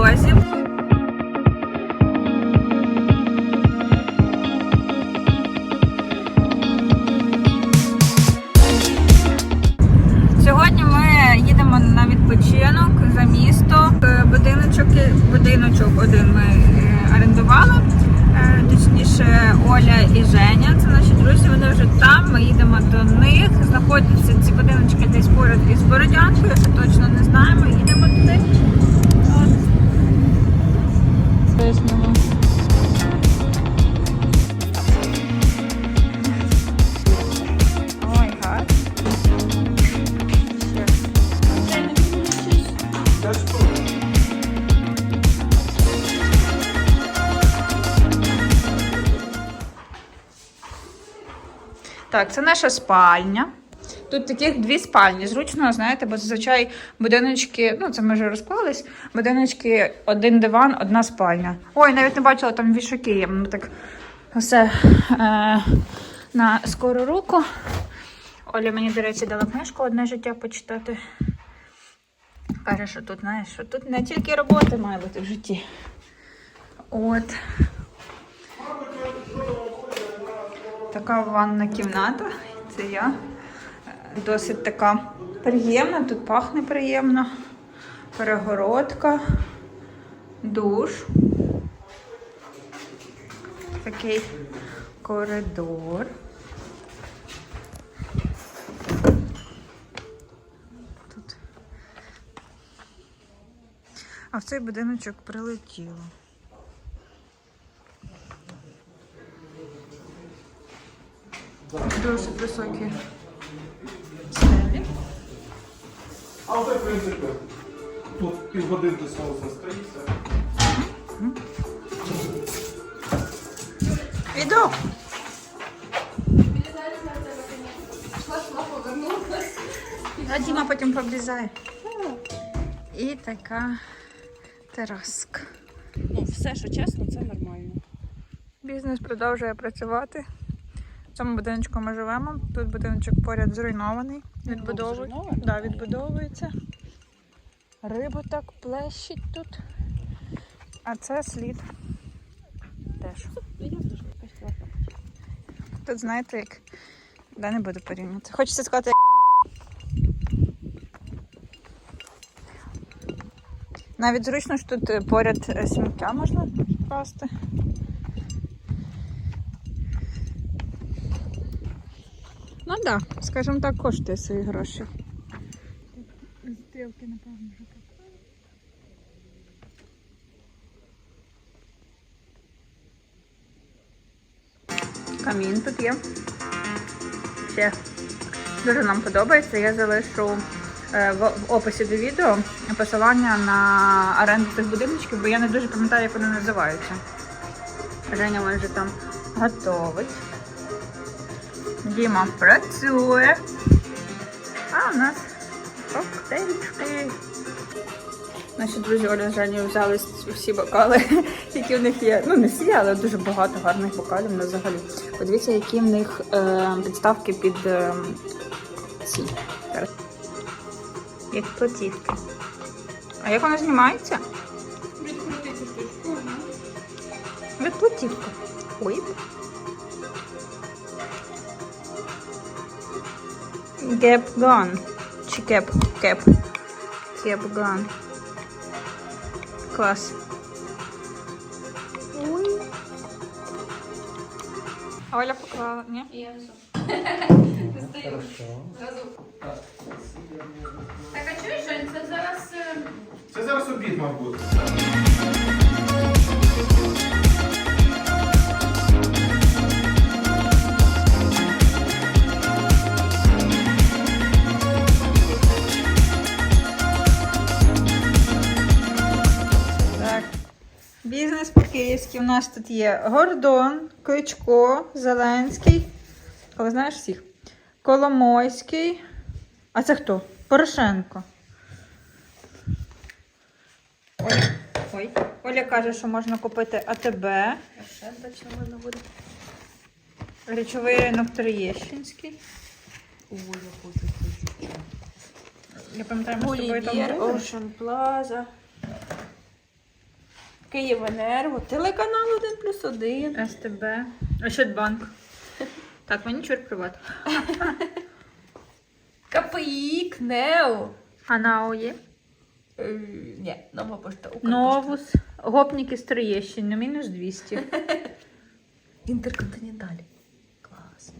বয়সে Так, це наша спальня. Тут таких дві спальні. Зручно, знаєте, бо зазвичай будиночки, ну це ми вже розклались. Будиночки, один диван, одна спальня. Ой, навіть не бачила там вішаки. є. Ми так все е, на скору руку. Оля мені, до речі, дала книжку одне життя почитати. Каже, що тут, знаєш, що тут не тільки робота має бути в житті. От. Така ванна кімната. Це я. Досить така приємна, тут пахне приємно. Перегородка, душ. Такий коридор. Тут. А в цей будиночок прилетіло. Досить високі стелі. А в принципі, тут півгодинки соус настоїться. Іду! А Діма потім пообрізає. І така тераска. Ну, все, що чесно, це нормально. Бізнес продовжує працювати. Цьому будиночку ми живемо. Тут будиночок поряд зруйнований. Відбудовує... Да, відбудовується. Риба так плещить тут. А це слід. Теж. Що. Тут знаєте, як. Да, не буду порівнювати. Хочеться сказати. Навіть зручно, що тут поряд е, сміття можна вкласти. Ну так, да, скажімо так, коштує свої гроші. Стрілки, напевно, вже Камін тут є. Ще дуже нам подобається. Я залишу е, в, описі до відео посилання на оренду цих будиночків, бо я не дуже пам'ятаю, як вони називаються. Женя майже там готовить. Діма працює. А у нас коктейльчики. Наші друзі Оля з Женєю взяли всі бокали, які в них є. Ну, не всі, але дуже багато гарних бокалів на взагалі. Подивіться, які в них е, підставки під е, ці. Як платівки. А як воно знімається? Відкрути цю штучку. Від платівки. Ой. Gap gun. Чи кеп? Кеп. Кеп gun. Клас. Ой. А Оля поклала, ні? Я несу. Достаю. Так, а чуєш, Жень, це зараз... е, Це зараз обід, мабуть. Бізнес. У нас тут є Гордон, Кличко, Зеленський. Але знаєш всіх? Коломойський. А це хто? Порошенко. Ой. Ой. Оля каже, що можна купити АТБ. Точно можна буде. Речовий ринок Троєщинський. Ой, я хочу, хочу. Я пам'ятаю, ми з тобою там були. Ocean Plaza. Київенерго, телеканал 1 плюс 1. СТБ. Ощадбанк. Так, мені чорт приват. КПІ, КНЕО. А на ОЄ? Е, Ні, нова пошта. Укрпошта. Новус. Гопніки з Троєщини, мінус 200. Інтерконтиненталь. Клас.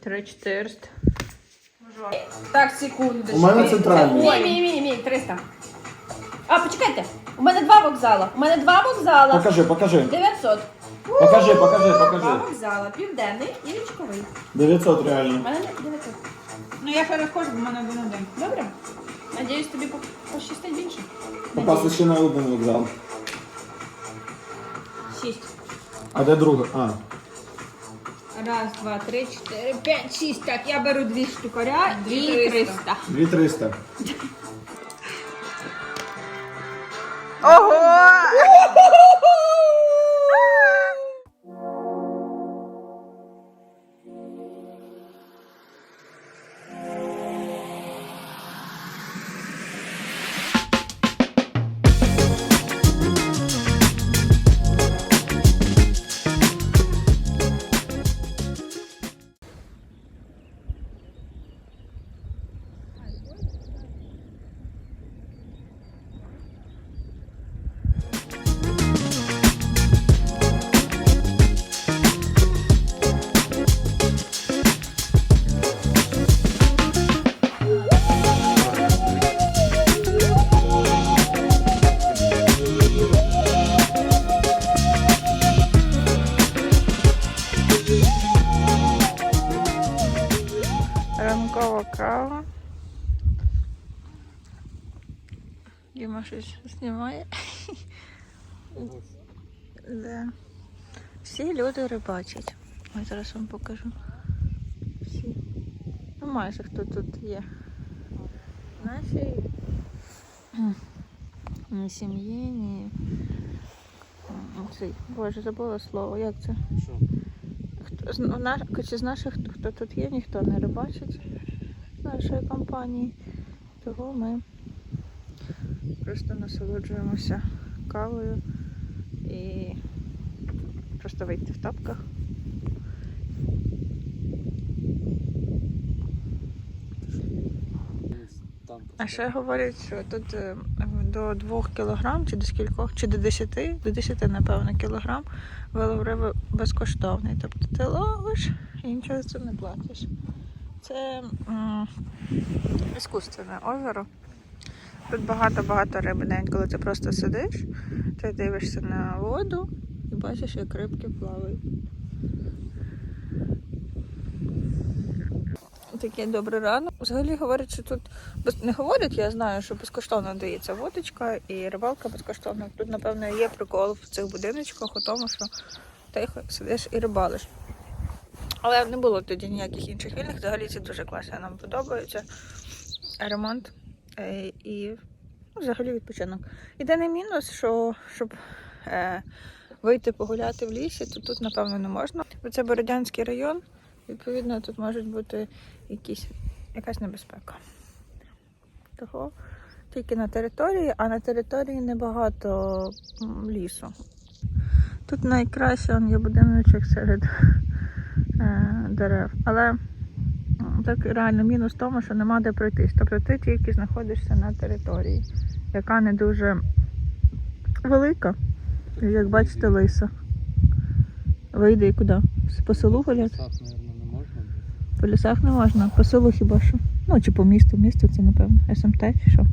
3400. Так, секунду. У мене центральний. Ні, ні, ні, ні, 300. А, почекайте. У мене два вокзала. У мене два вокзала. Покажи, покажи. 900. Покажи, покажи, Два покажи. вокзала. Південний і річковий. 900 У реально. мене 900. Ну я переходжу, бо в мене один один. Добре? Надіюсь, тобі по- пощастить більше. Попасти ще на один вокзал. Шість. А де друга? А. Раз, два, три, чотири, п'ять, шість. Так, я беру дві штукаря і Дві 300. 2300. 哦吼 Ранкова кава. Діма щось знімає. Да. Всі люди рибачать. Ось зараз вам покажу. Всі. Ну, майже хто тут є. Наші ні сім'ї, ні. Цей, Боже, забула слово. Як це? Хто, з, ну, наш, з наших, хто, тут є, ніхто не рибачить нашої компанії. Того ми просто насолоджуємося кавою і просто вийти в тапках. А ще говорять, що тут е, до 2 кілограм, чи до скількох, чи до 10, до 10, напевно, кілограм вилов риби безкоштовний. Тобто ти ловиш і нічого за це не платиш. Це іскусственне озеро. Тут багато-багато риби. Навіть коли ти просто сидиш, ти дивишся на воду і бачиш, як рибки плавають. Такий добрий ранок. Взагалі говорять, що тут не говорять, я знаю, що безкоштовно дається водочка і рибалка безкоштовна. Тут, напевно, є прикол в цих будиночках у тому, що тихо сидиш і рибалиш. Але не було тоді ніяких інших вільних. Взагалі це дуже класно, нам подобається. Ремонт е, і ну, взагалі відпочинок. Єдиний мінус, що щоб е, вийти погуляти в лісі, то тут, напевно, не можна. Бо це Бородянський район. Відповідно, тут можуть бути якісь, якась небезпека. Того тільки на території, а на території небагато лісу. Тут найкраще є будиночок серед дерев. Але так реально мінус в тому, що нема де пройтись. Тобто ти тільки знаходишся на території, яка не дуже велика. Як бачите, лиса. Вийде і куди? По селу гуляти? лісах, мабуть, не можна. По лісах не можна, по селу хіба що. Ну, чи по місту. Місто це, напевно, СМТ чи що.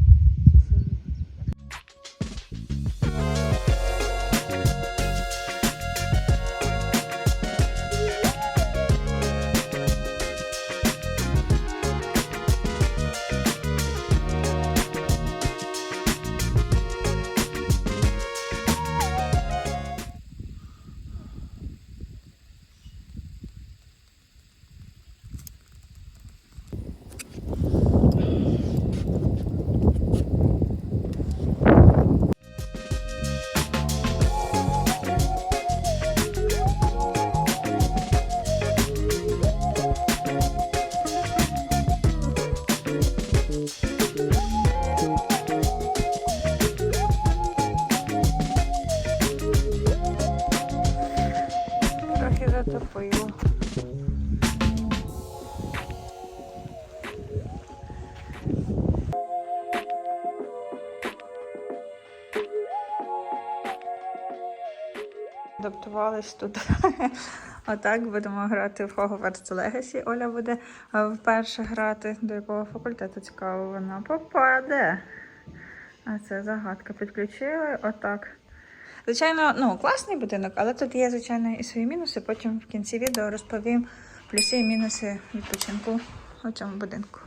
Адаптувались тут. Отак будемо грати в Hogwarts Legacy. Оля буде е, вперше грати. До якого факультету цікаво вона попаде. А це загадка. Підключили отак. Звичайно, ну, класний будинок, але тут є, звичайно, і свої мінуси. Потім в кінці відео розповім плюси і мінуси відпочинку у цьому будинку.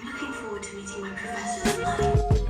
I'm looking forward to meeting my professors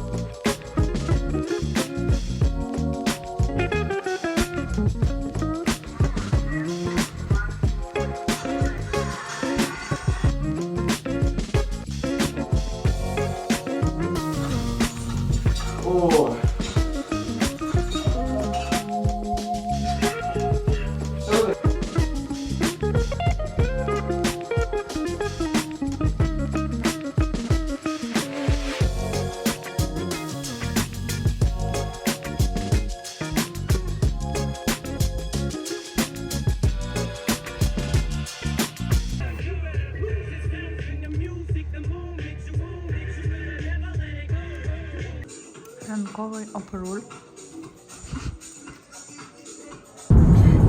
Ранковий опоруль.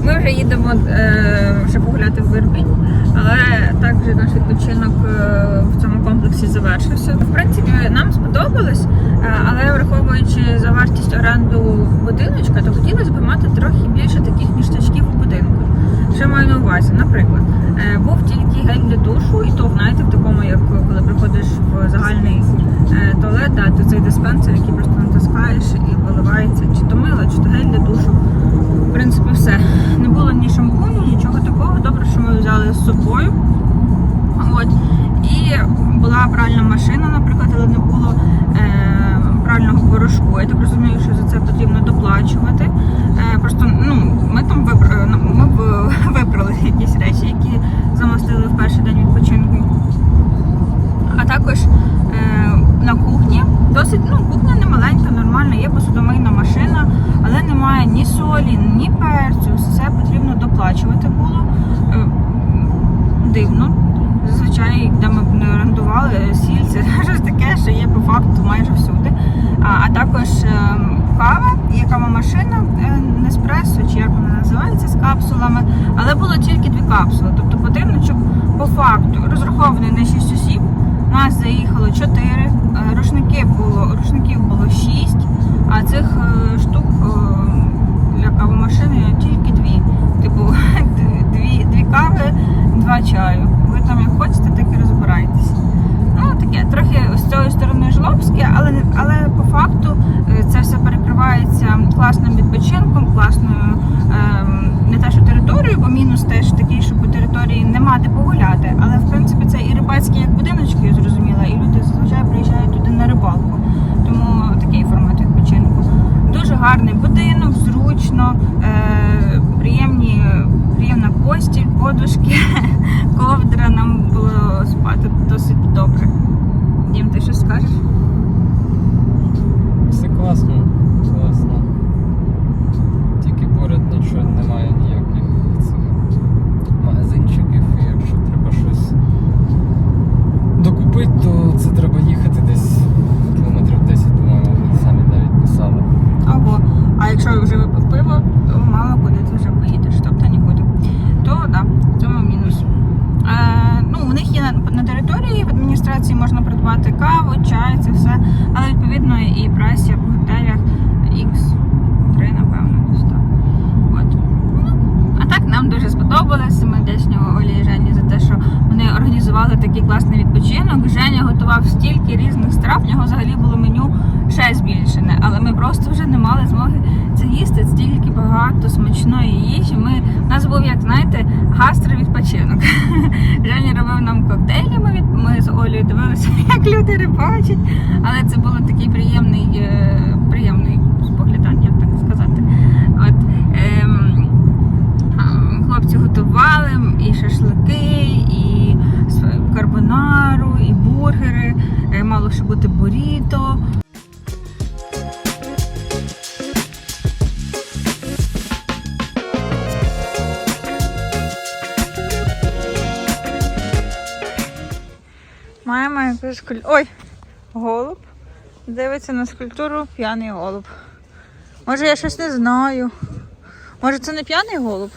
Ми вже їдемо е, вже погуляти в Вербінь, але також наш відпочинок е, в цьому комплексі завершився. В принципі, нам сподобалось, е, але враховуючи за вартість оренду будиночка, то хотілося б мати трохи більше таких будинку. Що маю на увазі? Наприклад, е, був тільки гель для душу, і то, знаєте, в такому, як коли приходиш в загальний е, туалет, да, то цей диспенсер, який просто натискаєш і виливається, чи то мило, чи то гель для душу. В принципі, все. Не було ні шампуню, нічого такого. Добре, що ми взяли з собою. От. І була пральна машина, наприклад, але не було е, прального порошку. Я так розумію, що за це потрібно доплачувати. Е, просто ну, ми там вибрали, ми б вибрали якісь речі, які замостили в перший день відпочинку. А також е, на кухні досить ну, кухня не маленька, нормальна, є посудомийна машина, але немає ні солі, ні перцю. Все потрібно доплачувати було. Е, дивно. Зазвичай, де ми б не орендували сіль, це щось таке, що є по факту майже всюди. А, а також е, кава, є кава-машина, Неспресо, чи як вона називається, з капсулами. Але було тільки дві капсули. Тобто будиночок по факту розрахований на 6 осіб. Нас заїхало 4, е, рушників було, рушників було 6, а цих е, штук е, для кавомашини тільки дві. Типу, дві, дві кави, два чаю. kadar в можна придбати каву, чай, це все. Але відповідно і прайс, як в готелях X3, напевно, десь так. От. А так нам дуже сподобалося. Ми вдячні Олі і Жені за те, що вони організували такий класний відпочинок. Женя готував стільки різних страв. В нього взагалі було меню ще збільшене, але ми просто вже не мали змоги це їсти. Стільки багато смачної їжі. Ми у нас був, як знаєте, гастровідпочинок. Женя нам коктейлі. Ми ми з Олею дивилися, як люди рибачать. Але це було такий приємний, е, приємний споглядання, як так сказати. От ем, хлопці готували і шашлики, і карбонару, і бургери. Е, Мало що бути буріто. Маємо якусь скульптуру. Ой, голуб. Дивиться на скульптуру п'яний голуб. Може, я щось не знаю. Може, це не п'яний голуб?